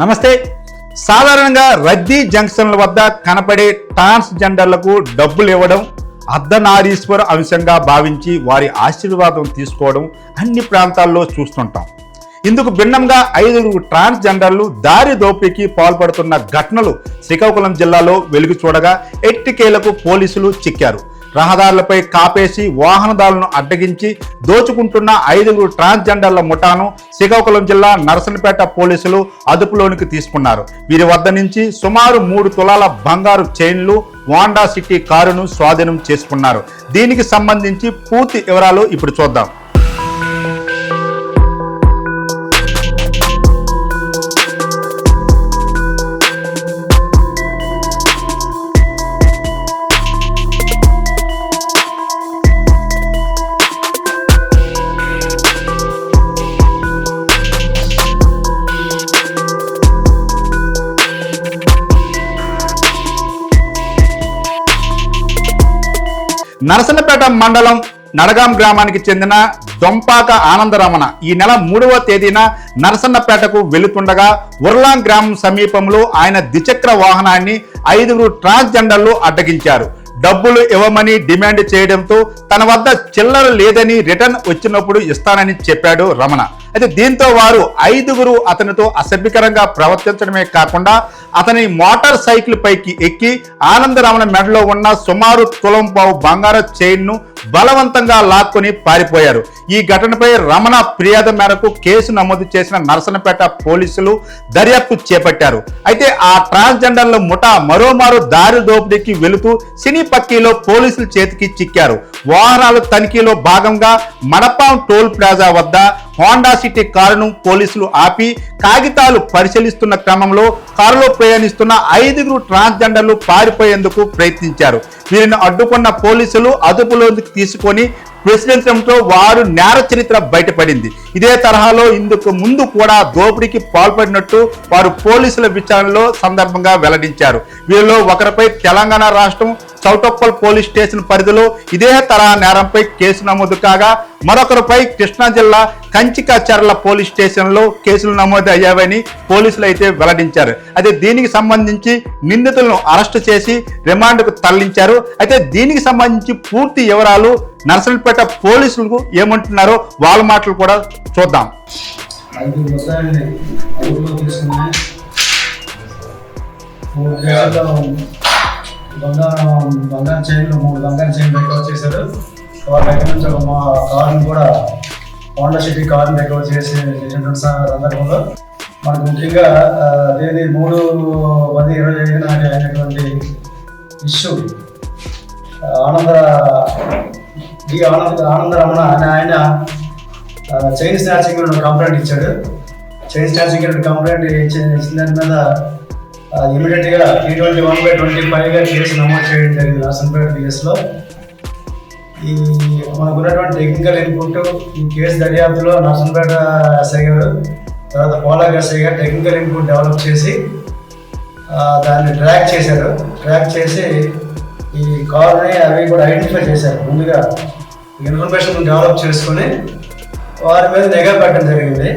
నమస్తే. సాధారణంగా రద్దీ జంక్షన్ల వద్ద కనపడే ట్రాన్స్జెండర్లకు డబ్బులు ఇవ్వడం అర్ధనారీశ్వర అంశంగా భావించి వారి ఆశీర్వాదం తీసుకోవడం అన్ని ప్రాంతాల్లో చూస్తుంటాం. ఇందుకు భిన్నంగా ఐదుగురు ట్రాన్స్జెండర్లు దారి దోపిడీకి పాల్పడుతున్న ఘటనలు శ్రీకాకుళం జిల్లాలో వెలుగు చూడగా ఎట్టికేలకు పోలీసులు చిక్కారు. రహదారులపై కాపేసి వాహనదారులను అడ్డగించి దోచుకుంటున్న ఐదుగురు ట్రాన్స్జెండర్ల ముఠాను శ్రీకాకుళం జిల్లా నరసనపేట పోలీసులు అదుపులోనికి తీసుకున్నారు. వీరి వద్ద నుంచి సుమారు మూడు తులాల బంగారు చైన్లు వాండా సిటీ కారును స్వాధీనం చేసుకున్నారు. దీనికి సంబంధించి పూర్తి వివరాలు ఇప్పుడు చూద్దాం. నరసన్నపేట మండలం నడగాం గ్రామానికి చెందిన దొంపాక ఆనందరమణ ఈ నెల మూడవ తేదీన నరసన్నపేటకు వెళుతుండగా ఉర్లాం గ్రామం సమీపంలో ఆయన ద్విచక్ర వాహనాన్ని ఐదుగురు ట్రాన్స్జెండర్లు అడ్డగించారు. డబ్బులు ఇవ్వమని డిమాండ్ చేయడంతో తన వద్ద చిల్లర లేదని రిటర్న్ వచ్చినప్పుడు ఇస్తానని చెప్పాడు రమణ. అయితే దీంతో వారు ఐదుగురు అతనితో అసభ్యకరంగా ప్రవర్తించడమే కాకుండా అతని మోటార్ సైకిల్ పైకి ఎక్కి ఆనందరమణ మెడలో ఉన్న సుమారు తులం పావు బంగారు చైన్ను బలవంతంగా లాక్కొని పారిపోయారు. ఈ ఘటనపై రమణ ఫిర్యాదు మేరకు కేసు నమోదు చేసిన నరసనపేట పోలీసులు దర్యాప్తు చేపట్టారు. అయితే ఆ ట్రాన్స్జెండర్ల ముఠా మరోమారు దారి దోపిడీకి వెళుతూ సినీ పక్కీలో పోలీసుల చేతికి చిక్కారు. వాహనాల తనిఖీలో భాగంగా Madapam toll plaza Honda City city కారును పోలీసులు ఆపి కాగితాలు పరిశీలిస్తున్న క్రమంలో కారులో ప్రయాణిస్తున్న ఐదుగురు ట్రాన్స్జెండర్లు పారిపోయేందుకు ప్రయత్నించారు. వీరిని అడ్డుకున్న పోలీసులు అదుపులోకి తీసుకొని ప్రశ్నించడంతో వారు నేర చరిత్ర బయటపడింది. ఇదే తరహాలో ఇందుకు ముందు కూడా దోపిడీకి పాల్పడినట్టు వారు పోలీసుల విచారణలో సందర్భంగా వెల్లడించారు. వీరిలో ఒకరిపై తెలంగాణ రాష్ట్రం చౌటప్పల్ పోలీస్ స్టేషన్ పరిధిలో ఇదే తరహా నేరంపై కేసు నమోదు కాగా మరొకరిపై కృష్ణా జిల్లా కంచికాచర్ల పోలీస్ స్టేషన్లో కేసులు నమోదు అయ్యావని పోలీసులు అయితే వెల్లడించారు. అయితే దీనికి సంబంధించి నిందితులను అరెస్టు చేసి రిమాండ్కు తరలించారు. అయితే దీనికి సంబంధించి పూర్తి వివరాలు నర్సంపేట పోలీసులకు ఏమంటున్నారో వాళ్ళ మాటలు కూడా చూద్దాం. ఐదు బంగారం చైన్లు మూడు బంగారు చైన్లు రికవర్ చేశారు. వాళ్ళ దగ్గర నుంచి ఒక మా కార్ని కూడా హోండా సిటీ కార్ని రికవర్ చేసి చేసినటువంటి సందర్భంలో మనకు ముఖ్యంగా తేదీ మూడు పది ఇరవై ఐదు నాటి అయినటువంటి ఇష్యూ ఆనంద ఈ ఆనంద ఆనంద రమణ అని ఆయన చైన్ స్నాచింగ్ కంప్లైంట్ ఇచ్చాడు. చైన్ స్నాచింగ్ కంప్లైంట్ ఇచ్చిన దాని మీద ఇమీడియట్గా T twenty one by twenty ఫైవ్గా case నమోదు చేయడం జరిగింది నర్సంపేట పిఎస్లో ఈ మనకు ఉన్నటువంటి టెక్నికల్ ఇన్పుట్ ఈ కేసు దర్యాప్తులో నర్సంపేట ఎస్ఐ గారు తర్వాత పోలాగ్ టెక్నికల్ ఇన్పుట్ డెవలప్ చేసి దాన్ని ట్రాక్ చేశారు. ట్రాక్ చేసి ఈ కార్ని అవి కూడా ఐడెంటిఫై చేశారు. ముందుగా ఇన్ఫర్మేషన్ డెవలప్ చేసుకొని వారి మీద నిఘా పెట్టడం జరిగింది.